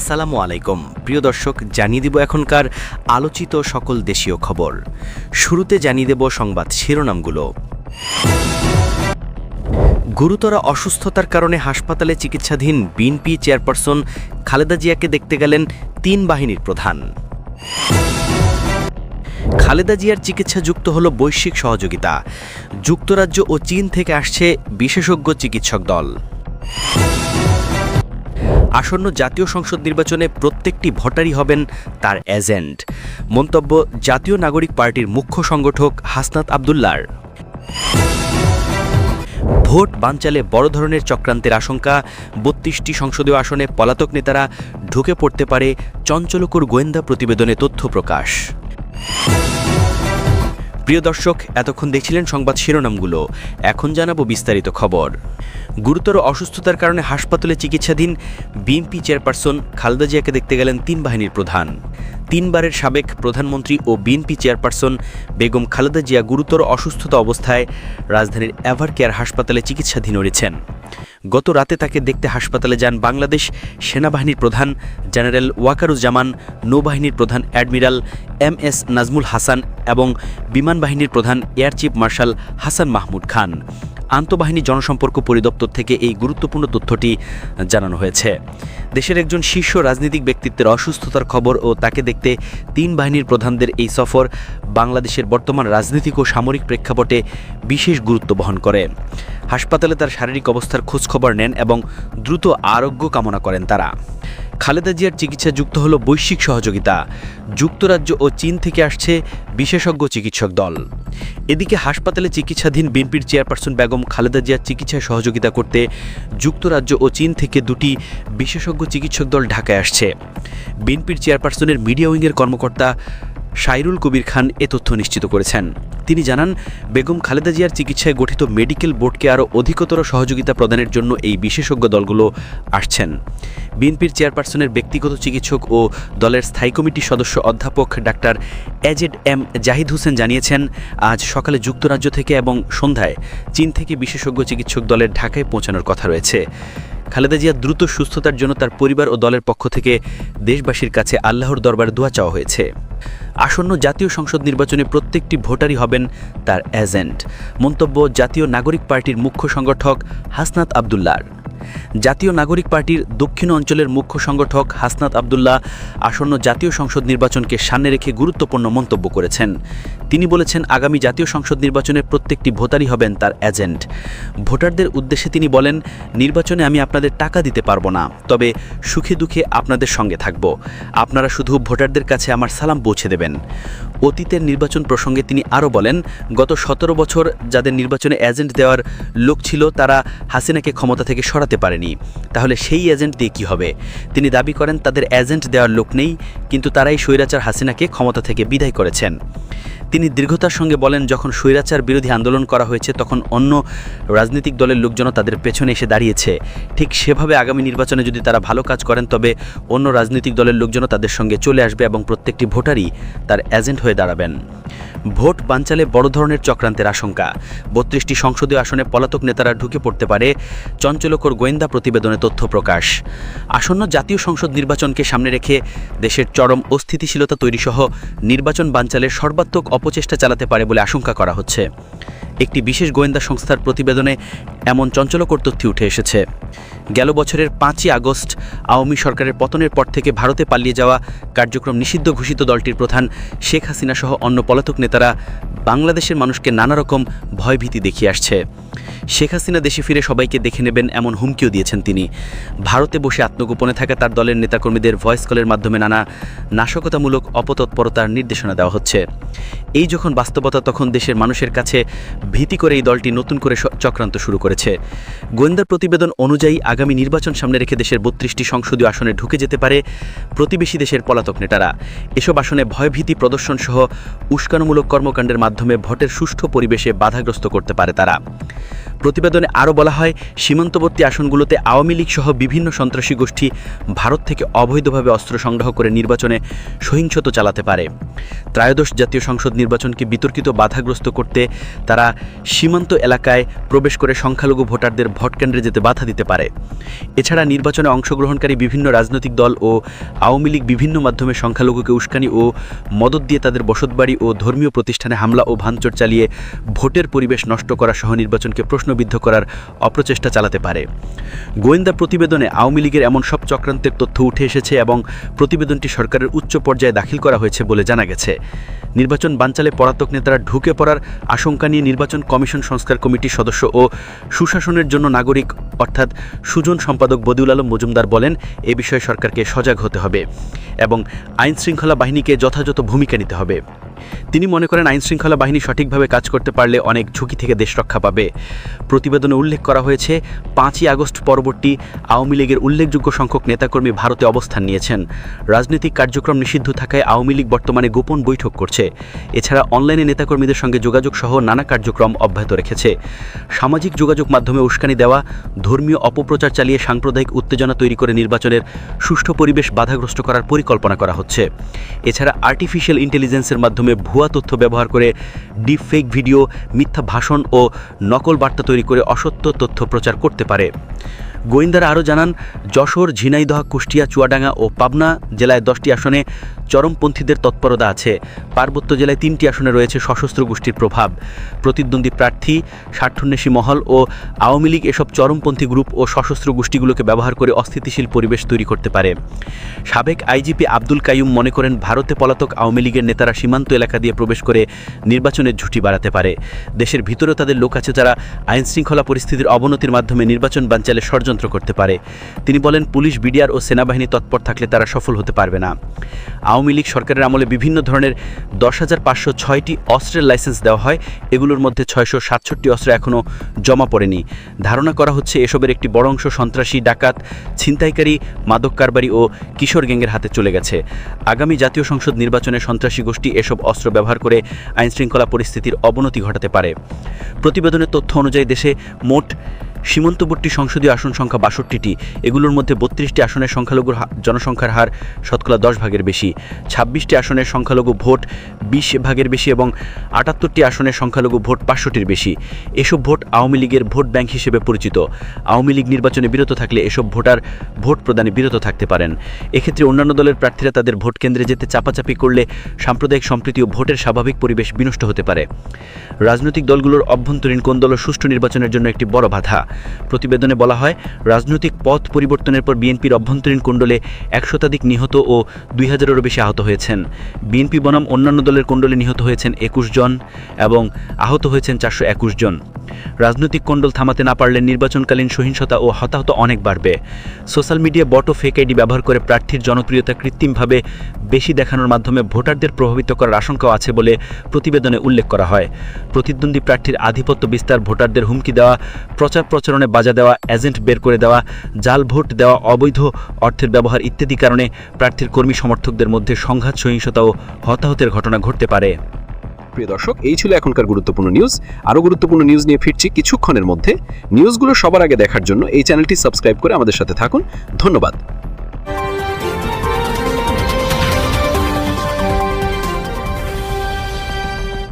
আসসালামু আলাইকুম। প্রিয় দর্শক, জানিয়ে দিব এখনকার আলোচিত সকল দেশীয় খবর। শুরুতে জানিয়ে দেব সংবাদ শিরোনামগুলো। গুরুতর অসুস্থতার কারণে হাসপাতালে চিকিৎসাধীন বিএনপি চেয়ারপারসন খালেদা জিয়াকে দেখতে গেলেন তিন বাহিনীর প্রধান। খালেদা জিয়ার চিকিৎসা যুক্ত হল বৈশ্বিক সহযোগিতা। যুক্তরাজ্য ও চীন থেকে আসছে বিশেষজ্ঞ চিকিৎসক দল। আসন্ন জাতীয় সংসদ নির্বাচনে প্রত্যেকটি ভোটারই হবেন তার এজেন্ট। মন্তব্য জাতীয় নাগরিক পার্টির মুখ্য সংগঠক হাসনাত আবদুল্লার। ভোট বানচালে বড় ধরনের চক্রান্তের আশঙ্কা, বত্রিশটি সংসদীয় আসনে পলাতক নেতারা ঢুকে পড়তে পারে চঞ্চলকর গোয়েন্দা প্রতিবেদনে তথ্য প্রকাশ। প্রিয় দর্শক, এতক্ষণ দেখছিলেন সংবাদ শিরোনামগুলো। এখন জানাব বিস্তারিত খবর। গুরুতর অসুস্থতার কারণে হাসপাতালে চিকিৎসাধীন বিএনপি চেয়ারপারসন খালেদা জিয়াকে দেখতে গেলেন তিন বাহিনীর প্রধান। তিনবারের সাবেক প্রধানমন্ত্রী ও বিএনপি চেয়ারপারসন বেগম খালেদা জিয়া গুরুতর অসুস্থতা অবস্থায় রাজধানীর এভার কেয়ার হাসপাতালে চিকিৎসাধীন রয়েছেন। গত রাতে তাকে দেখতে হাসপাতালে যান বাংলাদেশ সেনাবাহিনীর প্রধান জেনারেল ওয়াকারুজ্জামান, নৌবাহিনীর প্রধান admiral M S Nazmul Hasan এবং বিমান বাহিনীর প্রধান air chief marshal Hasan Mahmood Khan. আন্তঃবাহিনী জনসম্পর্ক পরিদপ্তর থেকে এই গুরুত্বপূর্ণ তথ্যটি জানানো হয়েছে। দেশের একজন শীর্ষ রাজনৈতিক ব্যক্তিত্বের অসুস্থতার খবর ও তাকে দেখতে তিন বাহিনীর প্রধানদের এই সফর বাংলাদেশের বর্তমান রাজনৈতিক ও সামরিক প্রেক্ষাপটে বিশেষ গুরুত্ব বহন করে। হাসপাতালে তার শারীরিক অবস্থার খোঁজখবর নেন এবং দ্রুত আরোগ্য কামনা করেন তারা। খালেদা জিয়ার চিকিৎসা যুক্ত হল বৈশ্বিক সহযোগিতা। যুক্তরাজ্য ও চীন থেকে আসছে বিশেষজ্ঞ চিকিৎসক দল। এদিকে হাসপাতালে চিকিৎসাধীন বিএনপির চেয়ারপারসন বেগম খালেদা জিয়ার চিকিৎসায় সহযোগিতা করতে যুক্তরাজ্য ও চীন থেকে দুটি বিশেষজ্ঞ চিকিৎসক দল ঢাকায় আসছে। বিএনপির চেয়ারপারসনের মিডিয়া উইংয়ের কর্মকর্তা সাইরুল কবির খান এ তথ্য নিশ্চিত করেছেন। তিনি জানান, বেগম খালেদা জিয়ার চিকিৎসায় গঠিত মেডিকেল বোর্ডকে আরও অধিকতর সহযোগিতা প্রদানের জন্য এই বিশেষজ্ঞ দলগুলো আসছেন। বিএনপির চেয়ারপারসনের ব্যক্তিগত চিকিৎসক ও দলের স্থায়ী কমিটির সদস্য অধ্যাপক doctor A Z M Zahid Hossain জানিয়েছেন, আজ সকালে যুক্তরাজ্য থেকে এবং সন্ধ্যায় চীন থেকে বিশেষজ্ঞ চিকিৎসক দলের ঢাকায় পৌঁছানোর কথা রয়েছে। খালেদা জিয়া দ্রুত সুস্থতার জন্য তার পরিবার ও দলের পক্ষ থেকে দেশবাসীর কাছে আল্লাহর দরবার দোয়া চাওয়া হয়েছে। আসন্ন জাতীয় সংসদ নির্বাচনে প্রত্যেকটি ভোটারই হবেন তার এজেন্ট। মন্তব্য জাতীয় নাগরিক পার্টির মুখ্য সংগঠক হাসনাত আবদুল্লার। জাতীয় নাগরিক পার্টির দক্ষিণ অঞ্চলের মুখ্য সংগঠক হাসনাত আবদুল্লাহ আসন্ন জাতীয় সংসদ নির্বাচনকে সামনে রেখে গুরুত্বপূর্ণ মন্তব্য করেছেন। তিনি বলেছেন, আগামী জাতীয় সংসদ নির্বাচনে প্রত্যেকটি ভোটারই হবেন তার এজেন্ট। ভোটারদের উদ্দেশ্যে তিনি বলেন, নির্বাচনে আমি আপনাদের টাকা দিতে পারব না, তবে সুখে দুঃখে আপনাদের সঙ্গে থাকব। আপনারা শুধু ভোটারদের কাছে আমার সালাম পৌঁছে দেবেন। অতীতের নির্বাচন প্রসঙ্গে তিনি আরও বলেন, গত সতেরো বছর যাদের নির্বাচনে এজেন্ট দেওয়ার লোক ছিল, তারা হাসিনাকে ক্ষমতা থেকে সরাতে পারেনি। তাহলে সেই এজেন্ট দিয়ে কী হবে? তিনি দাবি করেন, তাদের এজেন্ট দেওয়ার লোক নেই, কিন্তু তারাই স্বৈরাচার হাসিনাকে ক্ষমতা থেকে বিদায় করেছেন। তিনি দীর্ঘতার সঙ্গে বলেন, যখন স্বৈরাচার বিরোধী আন্দোলন করা হয়েছে, তখন অন্য রাজনৈতিক দলের লোকজনও তাদের পেছনে এসে দাঁড়িয়েছে। ঠিক সেভাবে আগামী নির্বাচনে যদি তারা ভালো কাজ করেন, তবে অন্য রাজনৈতিক দলের লোকজনও তাদের সঙ্গে চলে আসবে এবং প্রত্যেকটি ভোটারই তার এজেন্ট হয়ে দাঁড়াবেন। ভোট বাঞ্চালে বড় ধরনের চক্রান্তের আশঙ্কা। বত্রিশটি সংসদীয় আসনে পলাতক নেতারা ঢুকে পড়তে পারে চঞ্চলকর গোয়েন্দা প্রতিবেদনে তথ্য প্রকাশ। আসন্ন জাতীয় সংসদ নির্বাচনকে সামনে রেখে দেশের চরম অস্থিতিশীলতা তৈরিসহ নির্বাচন বানচালের সর্বাত্মক অপচেষ্টা চালাতে পারে বলে আশঙ্কা করা হচ্ছে। একটি বিশেষ গোয়েন্দা সংস্থার প্রতিবেদনে এমন চঞ্চলকর তথ্য উঠে এসেছে। গেল বছরের পাঁচই আগস্ট আওয়ামী সরকারের পতনের পর থেকে ভারতে পালিয়ে যাওয়া কার্যক্রম নিষিদ্ধ ঘোষিত দলটির প্রধান শেখ হাসিনা সহ অন্য পলাতক নেতারা বাংলাদেশের মানুষকে নানা রকম ভয়ভীতি দেখিয়ে আসছে। শেখ হাসিনা দেশে ফিরে সবাইকে দেখে নেবেন এমন হুমকিও দিয়েছেন তিনি। ভারতে বসে আত্মগোপনে থাকা তার দলের নেতাকর্মীদের ভয়েস কলের মাধ্যমে নানা নাশকতামূলক অপতৎপরতার নির্দেশনা দেওয়া হচ্ছে। এই যখন বাস্তবতা, তখন দেশের মানুষের কাছে ভীতি করে এই দলটি নতুন করে চক্রান্ত শুরু করেছে। গোয়েন্দার প্রতিবেদন অনুযায়ী আগামী নির্বাচন সামনে রেখে দেশের বত্রিশটি সংসদীয় আসনে ঢুকে যেতে পারে প্রতিবেশী দেশের পলাতক নেতারা। এসব আসনে ভয়ভীতি প্রদর্শন সহ উস্কানোমূলক কর্মকাণ্ডের মাধ্যমে ভোটের সুষ্ঠু পরিবেশে বাধাগ্রস্ত করতে পারে তারা। প্রতিবেদনে আরও বলা হয়, সীমান্তবর্তী আসনগুলোতে আওয়ামী লীগ সহ বিভিন্ন সন্ত্রাসী গোষ্ঠী ভারত থেকে অবৈধভাবে অস্ত্র সংগ্রহ করে নির্বাচনে সহিংসতা চালাতে পারে। ত্রয়োদশ জাতীয় সংসদ নির্বাচনকে বিতর্কিত, বাধাগ্রস্ত করতে তারা সীমান্ত এলাকায় প্রবেশ করে সংখ্যালঘু ভোটারদের ভোটকেন্দ্রে যেতে বাধা দিতে পারে। এছাড়া নির্বাচনে অংশগ্রহণকারী বিভিন্ন রাজনৈতিক দল ও আওয়ামী লীগ বিভিন্ন মাধ্যমে সংখ্যালঘুকে উস্কানি ও মদত দিয়ে তাদের বসতবাড়ি ও ধর্মীয় প্রতিষ্ঠানে হামলা ও ভাঙচুর চালিয়ে ভোটের পরিবেশ নষ্ট করা সহ নির্বাচনকে প্রশ্নবিদ্ধ করার অপ্রচেষ্টা চালাতে পারে। গোয়েন্দা প্রতিবেদনে আওয়ামী লীগের এমন সব চক্রান্তের তথ্য উঠে এসেছে এবং প্রতিবেদনটি সরকারের উচ্চ পর্যায়ে দাখিল করা হয়েছে বলে জানা গেছে। নির্বাচন বানচালে পলাতক নেতারা ঢুকে পড়ার আশঙ্কা নিয়ে নির্বাচন কমিশন সংস্কার কমিটির সদস্য ও সুশাসনের জন্য নাগরিক, অর্থাৎ সুজন সম্পাদক বদিউল আলম মজুমদার বলেন, এ বিষয়ে সরকারকে সজাগ হতে হবে এবং আইন শৃঙ্খলা বাহিনীকে যথাযথ ভূমিকা নিতে হবে। তিনি মনে করেন আইন শৃঙ্খলা বাহিনী সঠিকভাবে কাজ করতে পারলে অনেক ঝুঁকি থেকে দেশ রক্ষা পাবে। প্রতিবেদনে উল্লেখ করা হয়েছে, পাঁচই আগস্ট পরবর্তী আওয়ামী লীগের উল্লেখযোগ্য সংখ্যক নেতাকর্মী ভারতে অবস্থান নিয়েছেন। রাজনৈতিক কার্যক্রম নিষিদ্ধ থাকায় আওয়ামী লীগ বর্তমানে গোপন বৈঠক করছে। এছাড়া অনলাইনে নেতাকর্মীদের সঙ্গে যোগাযোগ সহ নানা কার্যক্রম অব্যাহত রেখেছে। সামাজিক যোগাযোগ মাধ্যমে উস্কানি দেওয়া, ধর্মীয় অপপ্রচার চালিয়ে সাম্প্রদায়িক উত্তেজনা তৈরি করে নির্বাচনের সুষ্ঠু পরিবেশ বাধাগ্রস্ত করার পরিকল্পনা করা হচ্ছে। এছাড়া আর্টিফিশিয়াল ইন্টেলিজেন্সের মাধ্যমে ভুয়া তথ্য ব্যবহার করে ডিপ ফেক ভিডিও মিথ্যা ভাষণ ও নকল বার্তা তৈরি করে অসত্য তথ্য প্রচার করতে পারে। গোয়েন্দারা আরও জানান, যশোর, ঝিনাইদহ, কুষ্টিয়া, চুয়াডাঙ্গা ও পাবনা জেলায় দশটি আসনে চরমপন্থীদের তৎপরতা আছে। পার্বত্য জেলায় তিনটি আসনে রয়েছে সশস্ত্র গোষ্ঠীর প্রভাব। প্রতিদ্বন্দ্বী প্রার্থী, স্বার্থন্বেষী মহল ও আওয়ামী লীগ এসব চরমপন্থী গ্রুপ ও সশস্ত্র গোষ্ঠীগুলোকে ব্যবহার করে অস্থিতিশীল পরিবেশ তৈরি করতে পারে। সাবেক আইজিপি আব্দুল কাইয়ুম মনে করেন, ভারতে পলাতক আওয়ামী লীগের নেতারা সীমান্ত এলাকা দিয়ে প্রবেশ করে নির্বাচনের ঝুঁটি বাড়াতে পারে। দেশের ভিতরেও তাদের লোক আছে যারা আইনশৃঙ্খলা পরিস্থিতির অবনতির মাধ্যমে নির্বাচন বানচালে ষড়যন্ত্র করতে পারে। তিনি বলেন, পুলিশ, বিডিআর ও সেনাবাহিনী তৎপর থাকলে তারা সফল হতে পারবে না। আওয়ামী লীগ সরকারের আমলে বিভিন্ন ধরনের দশ হাজার পাঁচশো ছয়টি অস্ত্রের লাইসেন্স দেওয়া হয়। এগুলোর মধ্যে ছয়শো সাতষট্টি অস্ত্র এখনও জমা পড়েনি। ধারণা করা হচ্ছে, এসবের একটি বড় অংশ সন্ত্রাসী, ডাকাত, ছিনতাইকারী, মাদক কারবারি ও কিশোর গ্যাংয়ের হাতে চলে গেছে। আগামী জাতীয় সংসদ নির্বাচনে সন্ত্রাসী গোষ্ঠী এসব অস্ত্র ব্যবহার করে আইনশৃঙ্খলা পরিস্থিতির অবনতি ঘটাতে পারে। প্রতিবেদনের তথ্য অনুযায়ী দেশে মোট সীমান্তবর্তী সংসদীয় আসন সংখ্যা বাষট্টিটি, এগুলোর মধ্যে বত্রিশটি আসনের সংখ্যালঘুর জনসংখ্যার হার শতকরা দশ ভাগের বেশি। ছাব্বিশটি আসনের সংখ্যালঘু ভোট বিশ ভাগের বেশি এবং আটাত্তরটি আসনের সংখ্যালঘু ভোট পাঁচশোটির বেশি। এসব ভোট আওয়ামী লীগের ভোট ব্যাংক হিসেবে পরিচিত। আওয়ামী লীগ নির্বাচনে বিরত থাকলে এসব ভোটার ভোট প্রদানে বিরত থাকতে পারেন। এক্ষেত্রে অন্যান্য দলের প্রার্থীরা তাদের ভোট কেন্দ্রে যেতে চাপাচাপি করলে সাম্প্রদায়িক সম্প্রীতি ও ভোটের স্বাভাবিক পরিবেশ বিনষ্ট হতে পারে। রাজনৈতিক দলগুলোর অভ্যন্তরীণ কোন্দল সুষ্ঠু নির্বাচনের জন্য একটি বড় বাধা? প্রতিবেদনে বলা হয়, রাজনৈতিক পথ পরিবর্তনের পর বিএনপির অভ্যন্তরীণ কুণ্ডলে এক শতাধিক নিহত ও দুই হাজারেরও বেশি আহত হয়েছেন। বিএনপি বনাম অন্যান্য দলের কুণ্ডলে নিহত হয়েছেন একুশ জন এবং আহত হয়েছেন চারশো একুশ জন। রাজনৈতিক কণ্ডল থামাতে না পারলে নির্বাচনকালীন সহিংসতা ও হতাহত অনেক বাড়বে। সোশ্যাল মিডিয়া বট ও ফেক আইডি ব্যবহার করে প্রার্থীর জনপ্রিয়তা কৃত্রিমভাবে বেশি দেখানোর মাধ্যমে ভোটারদের প্রভাবিত করার আশঙ্কাও আছে বলে প্রতিবেদনে উল্লেখ করা হয়। প্রতিদ্বন্দ্বী প্রার্থীর আধিপত্য বিস্তার, ভোটারদের হুমকি দেওয়া প্রচার প্রচারণে বাজা দেওয়া এজেন্ট বের করে দেওয়া, জাল ভোট দেওয়া, অবৈধ অর্থের ব্যবহার ইত্যাদি কারণে প্রার্থীর কর্মী সমর্থকদের মধ্যে সংঘাত, সহিংসতা ও হতাহতের ঘটনা ঘটতে পারে। প্রিয় দর্শক, এই ছিল এখনকার গুরুত্বপূর্ণ নিউজ আরও গুরুত্বপূর্ণ নিউজ নিয়ে ফিরছি কিছুক্ষণের মধ্যে। নিউজগুলো সবার আগে দেখার জন্য এই চ্যানেলটি সাবস্ক্রাইব করে আমাদের সাথে থাকুন। ধন্যবাদ।